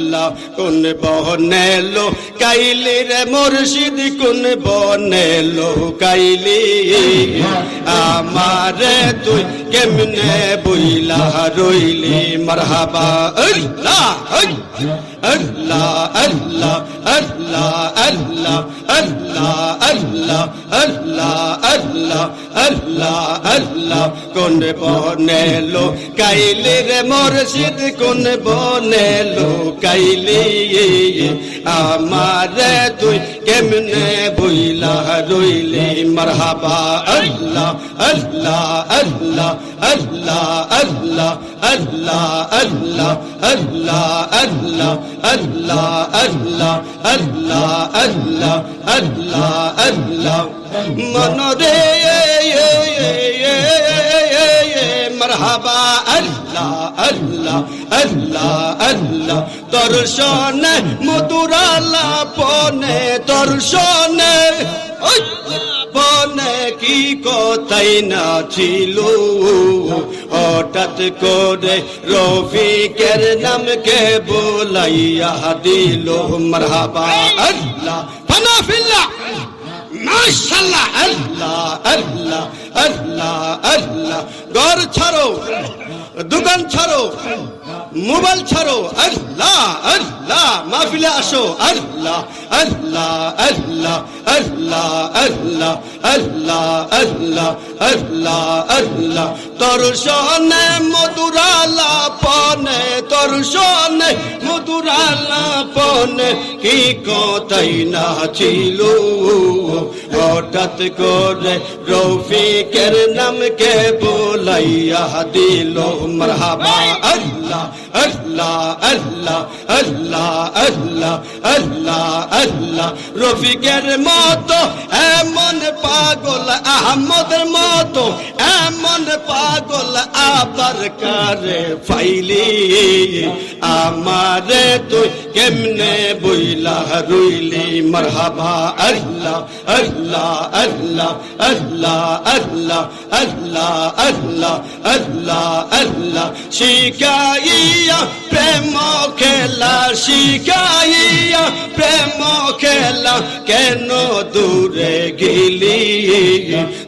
আল্লাহ কোন বনেলো কাইলি রে মুর্শিদ কোন বনেলো কাইলি, আমারে তুই কেমনে বইলা? রইলি, মারহাবা। আল্লাহ আল্লাহ আল্লাহ আল্লাহ আল্লাহ আল্লাহ আল্লাহ আল্লাহ আল্লাহ আল্লাহ। আল্লাহ কোন বনেলো কাইলি রে মুর্শিদ, কোন বনেলো কাইলি আমারে তুই কেমনে বইলা রইলি মারহাবা আল্লাহ আল্লাহ আল্লাহ আল্লাহ আল্লাহ আল্লাহ আল্লাহ আল্লাহ আল্লাহ আল্লাহ আল্লাহ আল্লাহ আল্লাহ আল্লাহ আল্লাহ মনরে মারহাবা আল্লাহ আল্লাহ আল্লাহ আল্লাহ। দর্শন মধুরালা পনে দর্শনে বনে কি কথাই না ছিল? হঠাৎ করে রফিকের নামকে বলাইয়া দিল, মারহাবা আল্লাহ ফানাফিল্লাহ মাশাল্লাহ আল্লাহ আল্লাহ আল্লাহ আল্লাহ। ঘর ছাড়ো। দোকান ছাড়ো, মোবাইল ছাড়ো, আল্লাহ আল্লাহ, মাহফিলে আসো, আল্লাহ আল্লাহ আল্লাহ আল্লাহ আল্লাহ আল্লাহ আল্লাহ আল্লাহ আল্লাহ। তোর সনে মধুরালা পনে, তোর সনে মধুরালা পনে, কি কথাই না ছিল? হঠাৎ করে রফিকের নামকে भैया दिलो मरहबा अल्लाह अल्लाह अल्लाह अल्लाह अल्लाह अल्लाह अल्लाह রফিকের মতো, এমন পাগল আহমদের মতো, এমন পাগল আবার কারে ফাইলি? আমারে তুই কেমনে বইলা রইলি? মারহাবা, আল্লাহ আল্লাহ আল্লাহ আল্লাহ আল্লাহ আল্লাহ আল্লাহ আল্লাহ আল্লাহ। শিখাইয়া প্রেম খেলা, শিখাইয়া প্রেম খেলা। কেন দূরে গেলি?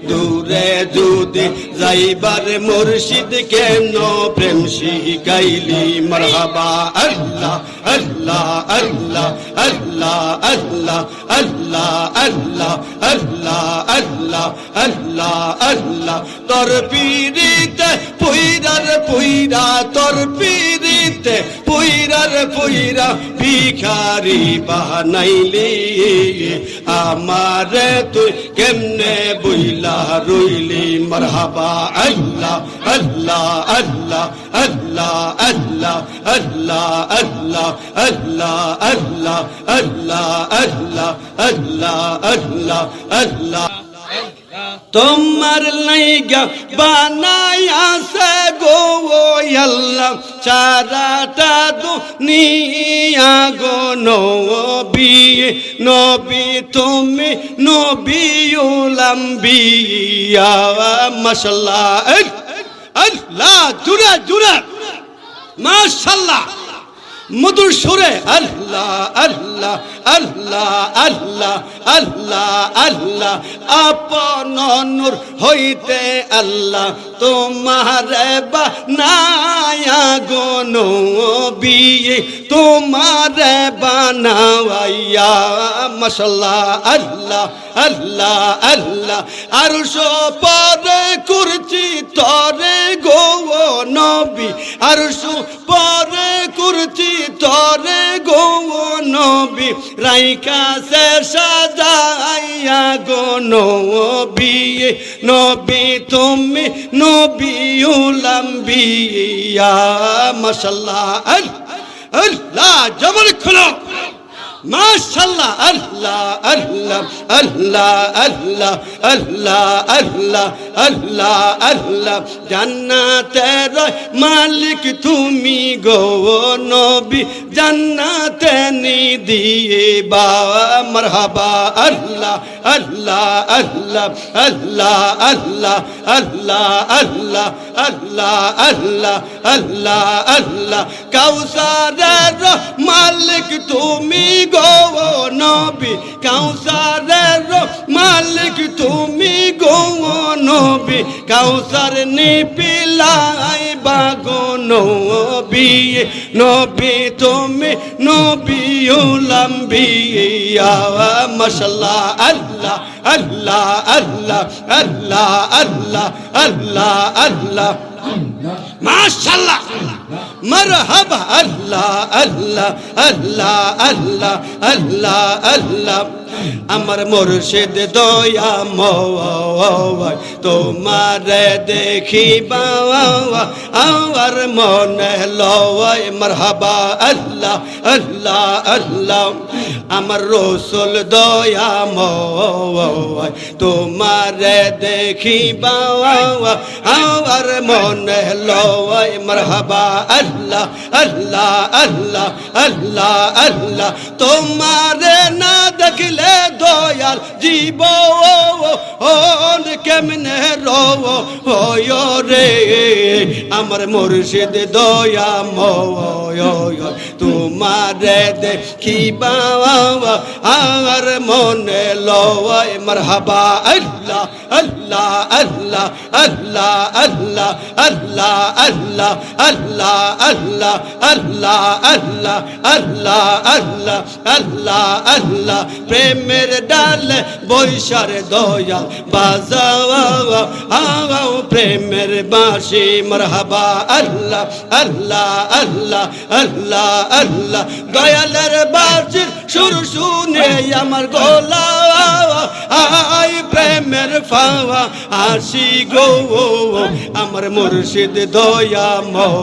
দূরে যদি যাইবার মুর্শিদ কেন প্রেম শিখাইলি মরহাবা আল্লাহ আল্লাহ আল্লাহ আল্লাহ আল্লাহ আল্লাহ আল্লাহ আল্লাহ আল্লাহ আল্লাহ আল্লাহ তোর পীড়িতে পুইরার পুইরা তোর পীড়িতে পুইরার পুইরা ভিখারি বানাইলি আমারে তুই কেমনে বইলা রইলি মারহাবা আল্লাহ আল্লাহ আল্লাহ আল্লাহ আল্লাহ আল্লাহ আল্লাহ আল্লাহ আল্লাহ আল্লাহ আল্লাহ আল্লাহ আল্লাহ আল্লাহ তোমার লাইগা বানায়া সে গো আল্লাহ। চারাটা দুনিয়া গো, নবী নবী, তুমি নবী উলাম্বিয়া মাশাল্লাহ। আল্লাহ জুড়ে জুড়ে। মাশাল্লাহ। মধুর সুরে, আল্লাহ আল্লাহ আল্লাহ আল্লাহ আল্লাহ আল্লাহ, আপন নূর হইতে আল্লাহ তোমার বানায়া গো বিয়ে তোমার বানাওয়াইয়া মশলা আল্লাহ আল্লাহ আল্লাহ আর পরে করছি রাইকা সে সাজাইয়া গো নবিয়ে নবী তুমি নবী উলাম্বিয়া মাশাল্লাহ আল্লাহ জবর খুলো। মাশাল্লাহ, আল্লাহ আল্লাহ আল্লাহ আল্লাহ। আল্লাহ আল্লাহ আল্লাহ আল্লাহ জান্নাতের মালিক তুমি গো নবী জান্নাতে নি দিয়ে বা মারহাবা আল্লাহ আল্লাহ আল্লাহ আল্লাহ আল্লাহ আল্লাহ আল্লাহ আল্লাহ আল্লাহ আল্লাহ আল্লাহ কাউসারের মালিক তুমি গো নবী কাউসারের মালিক তুমি গো নবী কাউসার নিপিলাই বাগো নবী নবী তুমি নবী লম্বিয়া মশলা আল্লাহ আল্লাহ আল্লাহ আল্লাহ আল্লাহ আল্লাহ আল্লাহ মাশাল্লাহ মারহাবা আল্লাহ আল্লাহ আল্লাহ আল্লাহ আল্লাহ আল্লাহ আমার মুর্শিদ দয়া মওয়াই তোমার দেখি আমার মনে লওয়াই মারহাবা, আল্লাহ আল্লাহ আল্লাহ। আমার রসুল দয়া মওয়াই তোমার দেখি আমার মনে লওয়াই মারহাবা, আল্লাহ আল্লাহ আল্লাহ আল্লাহ আল্লাহ। তোমারে জীবন কেমনে রো রে আমার মুর্শিদ দয়া ময় তোমারে দেখিবা আর মনে লয় মারহাবা আল্লাহ আল্লাহ আল্লাহ আল্লাহ আল্লাহ আল্লাহ আল্লাহ আল্লাহ আল্লাহ আল্লাহ আল্লাহ আল্লাহ আল্লাহ আল্লাহ আল্লাহ প্রেমের ডাল বৈশার দয়াল বাজাও আও প্রেমের বাঁশি, মারহাবা, আল্লাহ আল্লাহ আল্লাহ আল্লাহ আল্লাহ। দয়ালের বাঁশির সুর শুনে আমার গোলা আই, প্রেমের ফাওয়া আসি গো আমার মুর্শিদ দয়া, মৌ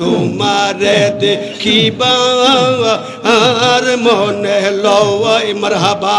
তোমারে দেখিবা আর মনে লওয়াই মারহাবা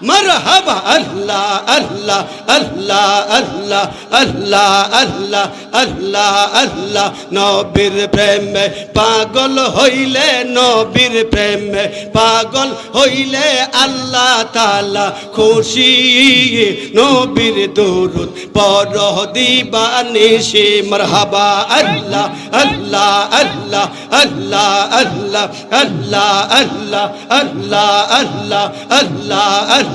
মারহাবা আল্লাহ আল্লাহ আল্লাহ আল্লাহ আল্লাহ আল্লাহ আল্লাহ আল্লাহ নবীর প্রেমে পাগল হইলে নবীর প্রেমে পাগল হইলে আল্লাহ তালা খুশি নবীর দুরুদ পর দিবা নিশি মারহাবা আল্লাহ আল্লাহ আল্লাহ আল্লাহ আল্লাহ আল্লাহ আল্লাহ আল্লাহ আল্লাহ আল্লাহ আল্লাহ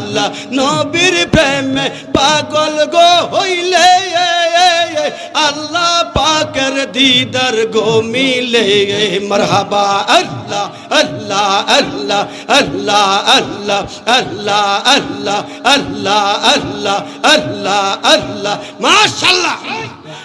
নবীর প্রেমে পাগল গো হইলে আল্লাহ পাকের দিদার গো মিলে মারহাবা আল্লাহ আল্লাহ আল্লাহ আল্লাহ আল্লাহ আল্লাহ আল্লাহ আল্লাহ আল্লাহ আল্লাহ আল্লাহ মাশাল্লাহ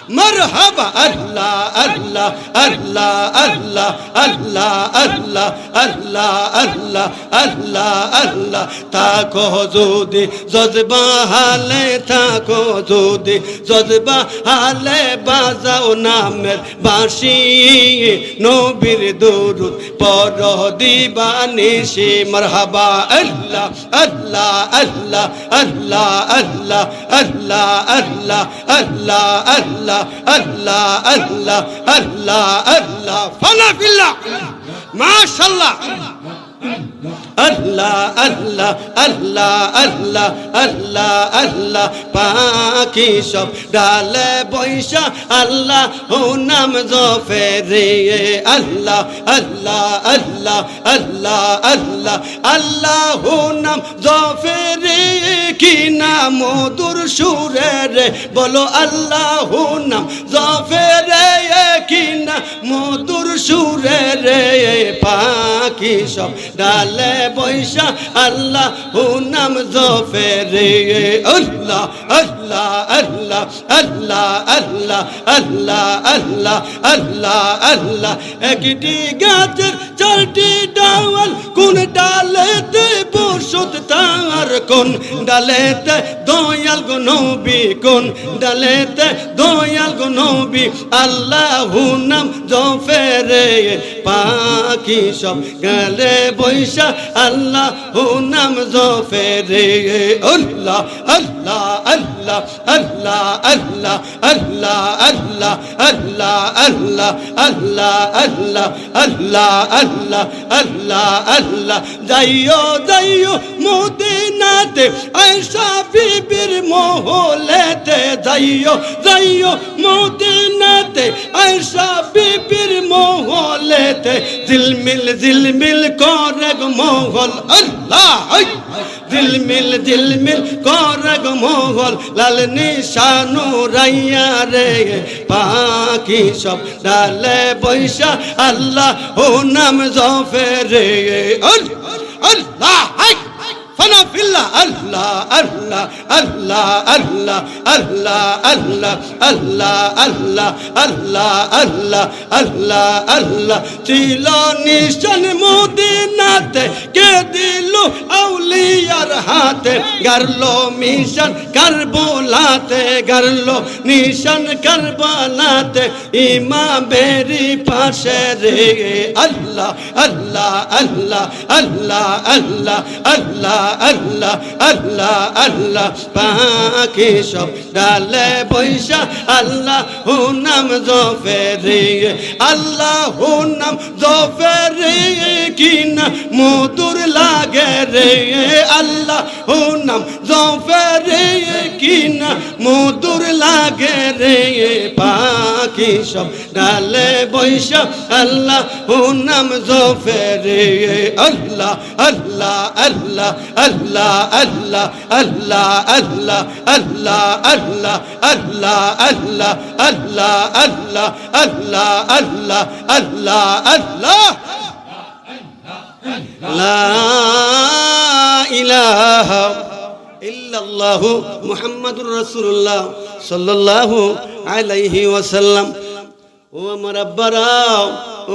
মারহাবা আল্লাহ আল্লাহ আল্লাহ আল্লাহ আল্লাহ আল্লাহ আল্লাহ আল্লাহ আল্লাহ আল্লাহ তাকো যদি জজবা হালে তাকো যদি জজবা হালে বাজাও নামের বাঁশি নবীর দুরুদ পর দিবা নিশি মারহাবা আল্লাহ আল্লাহ আল্লাহ আল্লাহ আল্লাহ আল্লাহ আল্লাহ আল্লাহ আল্লাহ আল্লাহ আল্লাহ আল্লাহ আল্লাহ ফালা ফিল্লাহ। মাশাআল্লাহ আল্লাহ আল্লাহ আল্লাহ আল্লাহ আল্লাহ আল্লাহ। পাখি সব ডালে বৈশা, আল্লাহ ও নাম জফে রে আল্লাহ আল্লাহ আল্লাহ আল্লাহ আল্লাহ আল্লাহ ও নাম জফে রে কি নাম মধুর সুরে রে, বলো আল্লাহ নাম জফে রে কি না মধুর সুরে রে, পাখি সব ডালে বৈশা আল্লাহ নাম জফে রে আল্লাহ আল্লাহ। আল্লাহ আল্লাহ আল্লাহ আল্লাহ আল্লাহ আল্লাহ আল্লাহ আল্লাহ। একটি গাছের চারটি ডাল কোন ডালেতে বসত তার কোন ডালেতে দয়াল গো নবী, কোন ডালেতে দয়াল গো নবী। আল্লাহ নাম জফেরে, পাখি সব গেলে বৈশা। আল্লাহ নাম জফেরে, আল্লাহ আল্লাহ। আল্লাহ আল্লাহ আল্লাহ আল্লাহ আল্লাহ আল্লাহ আল্লাহ আল্লাহ আল্লাহ আল্লাহ আল্লাহ আল্লাহ আল্লাহ যাইও যাইও মদিনাতে আয়সা বিবির মহলেতে যাইও যাইও মদিনাতে আয়সা বিবির মহলেতে দিলমিল দিলমিল করে গো মহল আল্লাহ দিলমিল দিলমিল করে গো মহল লাল নিশানু রাইয়া রে। পাখি সব ডালে পয়সা আল্লাহ ও নাম জফে রে। আল্লাহ, হাই। ফানা ফিল্লা আল্লাহ আল্লাহ আল্লাহ আল্লাহ আল্লাহ আল্লাহ আল্লাহ আল্লাহ আল্লাহ আল্লাহ আল্লাহ আল্লাহ ছিল নিশান মদিনাতে কে দিল আউলিয়ার হাতে গারলো মিশন কারবোলাতে গারলো নিশান কারবালাতে ইমামেরি পাশে রে আল্লাহ আল্লাহ আল্লাহ আল্লাহ আল্লাহ আল্লাহ আল্লাহ আল্লাহ আল্লাহ পাখি সব ডালে বৈশা, আল্লাহ হু নাম জফেরে আল্লাহ হু নাম জফেরে কিনা মধুর লাগে রে আল্লাহ হু নাম জফেরে কিনা মধুর লাগে রে পাখি সব ডালে বৈশা আল্লাহ হু নাম জফেরে আল্লাহ আল্লাহ আল্লাহ আল্লাহ আল্লাহ আল্লাহ আল্লাহ আল্লাহ আল্লাহ আল্লাহ আল্লাহ আল্লাহ আল্লাহ আল্লাহ আল্লাহ আল্লাহ আল্লাহ লা ইলাহা ইল্লাল্লাহু মুহাম্মাদুর রাসূলুল্লাহ সাল্লাল্লাহু আলাইহি ওয়াসাল্লাম। ও আমার আব্বারা ও